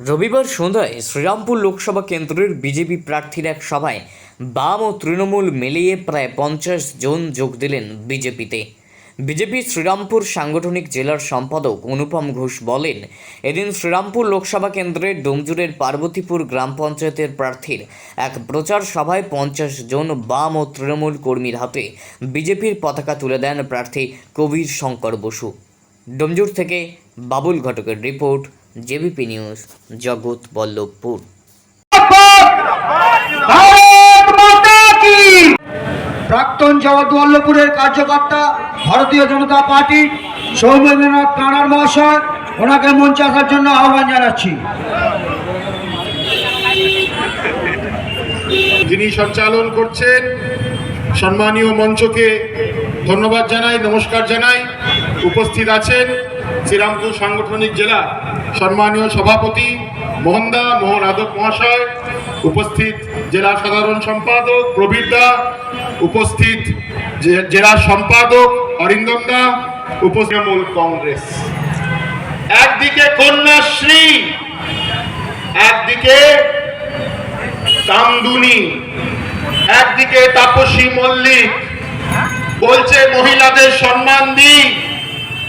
রবিবার সন্ধ্যায় শ্রীরামপুর লোকসভা কেন্দ্রের বিজেপি প্রার্থীর এক সভায় বাম ও তৃণমূল মিলিয়ে প্রায় পঞ্চাশ জন যোগ দিলেন বিজেপিতে। বিজেপি শ্রীরামপুর সাংগঠনিক জেলার সম্পাদক অনুপম ঘোষ বলেন, এদিন শ্রীরামপুর লোকসভা কেন্দ্রের ডোমজুরের পার্বতীপুর গ্রাম পঞ্চায়েতের প্রার্থীর এক প্রচার সভায় পঞ্চাশ জন বাম ও তৃণমূল কর্মীর হাতে বিজেপির পতাকা তুলে দেন প্রার্থী কবির শঙ্কর বসু। ডোমজুর থেকে বাবুল ঘটকের রিপোর্ট জেবিপি নিউজ জগৎ বল্লভপুর। ভারত মাতা কি? প্রাক্তন জগৎবল্লভপুরের কার্যকর্তা ভারতীয় জনতা পার্টি সৌমেন্দ্রনাথ রানার মহাশয় ওনাকে মঞ্চে আসার জন্য আহ্বান জানাচ্ছি। যিনি সঞ্চালন করছেন সম্মানীয় মঞ্চকে ধন্যবাদ জানাই নমস্কার জানাই উপস্থিত আছেন। শ্রীরামপুর সাংগঠনিক জেলা সম্মানীয় সভাপতি মোহনদা মোহন আদক মহাশয়, উপস্থিত জেলা সাধারণ সম্পাদক প্রবীর দা, উপস্থিত জেলা সম্পাদক অরিন্দম দা কংগ্রেস। একদিকে কন্যাশ্রী, একদিকে কামদুনি, একদিকে তাপসী মল্লিক, বলছে মহিলাদের সম্মান দিই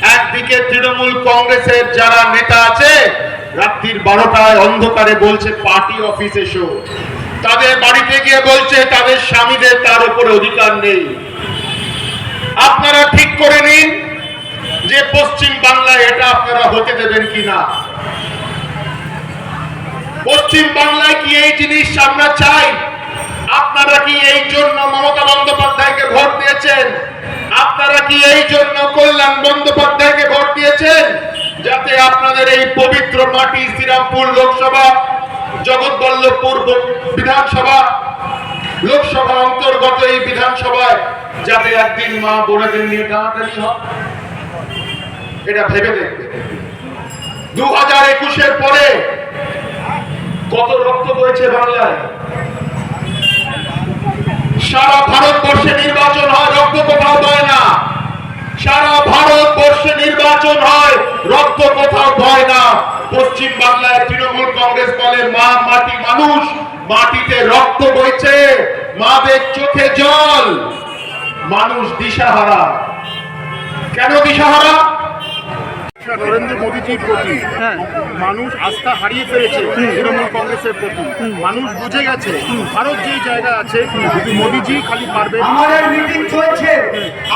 একদিকে তৃণমূল কংগ্রেসের যারা নেতা আছে, রাত্রির বারোটায় অন্ধকারে বলছে পার্টি অফিস এসো। তাদের বাড়িতে গিয়ে বলছে তাদের স্বামীদের তার উপরে অধিকার নেই। আপনারা ঠিক করে নিন যে পশ্চিম বাংলায় এটা আপনারা হতে দেবেন কিনা। পশ্চিম বাংলায় কি এই জিনিস আমরা চাই? আপনারা কি এই জন্য মমতা বন্দ্যোপাধ্যায়কে ভোট দিয়েছেন? জন্য কল্যাণ বন্দ্যোপাধ্যায়কে ভোট দিয়েছেন যাতে আপনাদের এই পবিত্র মাটি শ্রীরামপুর লোকসভা, জগৎবল্লভপুর বিধানসভা, লোকসভা অন্তর্গত এই বিধানসভায় যাতে একদিন মা বোনেদের নিয়ে টানাটানি হয়। এটা ভেবে দেখবে দু হাজার একুশের পরে কত রক্ত বয়েছে বাংলায়? সারা ভারতবর্ষে নির্বাচন হয়, রক্ত কোথাও বয় না। সারা ভারতবর্ষে নির্বাচন হয় রক্ত কোথাও বয় না। পশ্চিম বাংলায় তৃণমূল কংগ্রেস বলে মা মাটি মানুষ মাটিতে রক্ত বইছে মাদের চোখে জল। মানুষ দিশাহারা। কেন দিশাহারা? নরেন্দ্র মোদীজির প্রতি মানুষ আস্থা হারিয়ে ফেলেছে তৃণমূল কংগ্রেসের প্রতি। মানুষ বুঝে গেছে ভারত যে জায়গা আছে মোদীজি খালি পারবে আমাদের মিটিং চলছে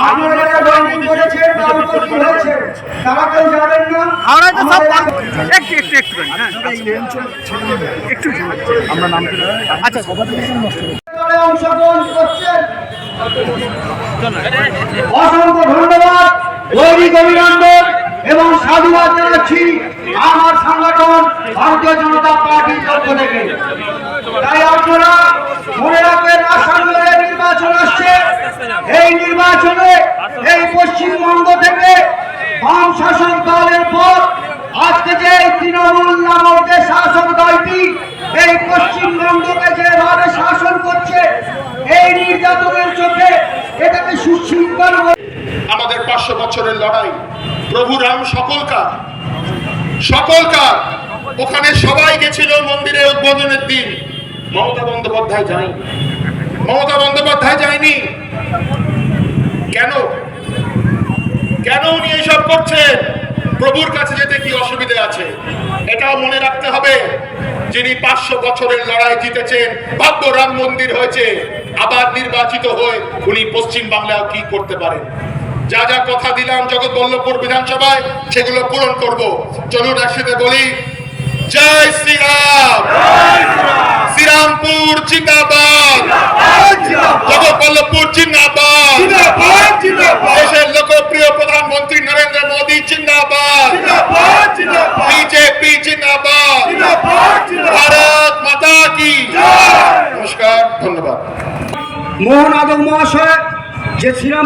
আপনারা জয়েন করেছেন বা উপস্থিত হয়েছে তারা কেউ যাবেন না আমাদের- একটু একটু একটু হ্যাঁ। একটু আমরা নাম আচ্ছা অংশগ্রহণ করছেন অসংখ্য ধন্যবাদ দৈনিক অভিনন্দন এবং সাধুবাদ জানাচ্ছি আমার সংগঠন ভারতীয় জনতা পার্টির পক্ষ থেকে তাই আপনারা মনে রাখবেন আসামের নির্বাচন আসছে এই নির্বাচনে এই পশ্চিমবঙ্গ থেকে বাম শাসক দলের পর আজকে যে এই তৃণমূল নামক যে শাসক দলটি এই পশ্চিমবঙ্গকে যেভাবে শাসন করছে, এই নির্যাতনের চোখে এটাকে সুশৃঙ্খল আমাদের পাঁচশো বছরের লড়াই, প্রভু রাম সকলকার সকলকার ওখানে সবাই গেছিল মন্দিরে উদ্বোধনের দিন। মমতা বন্দ্যোপাধ্যায় যায়নি। মমতা বন্দ্যোপাধ্যায় যায়নি। কেন? কেন উনি এইসব করছেন? প্রভুর কাছে যেতে কি অসুবিধে আছে? এটাও মনে রাখতে হবে যিনি পাঁচশো বছরের লড়াই জিতেছেন ভাগ্য রাম মন্দির হয়েছে আবার নির্বাচিত হয়ে উনি পশ্চিম বাংলায় কি করতে পারেন? যা যা কথা দিলাম জগৎবল্লভপুর বিধানসভায় সেগুলো পূরণ করব। চলুন একসাথে বলি জয় শ্রীরাম! শ্রীরামপুর জিন্দাবাদ! জগৎবল্লভপুর ভারত মাতা কি? নমস্কার ধন্যবাদ। মোহন আদম মহাশয় যে শ্রীরাম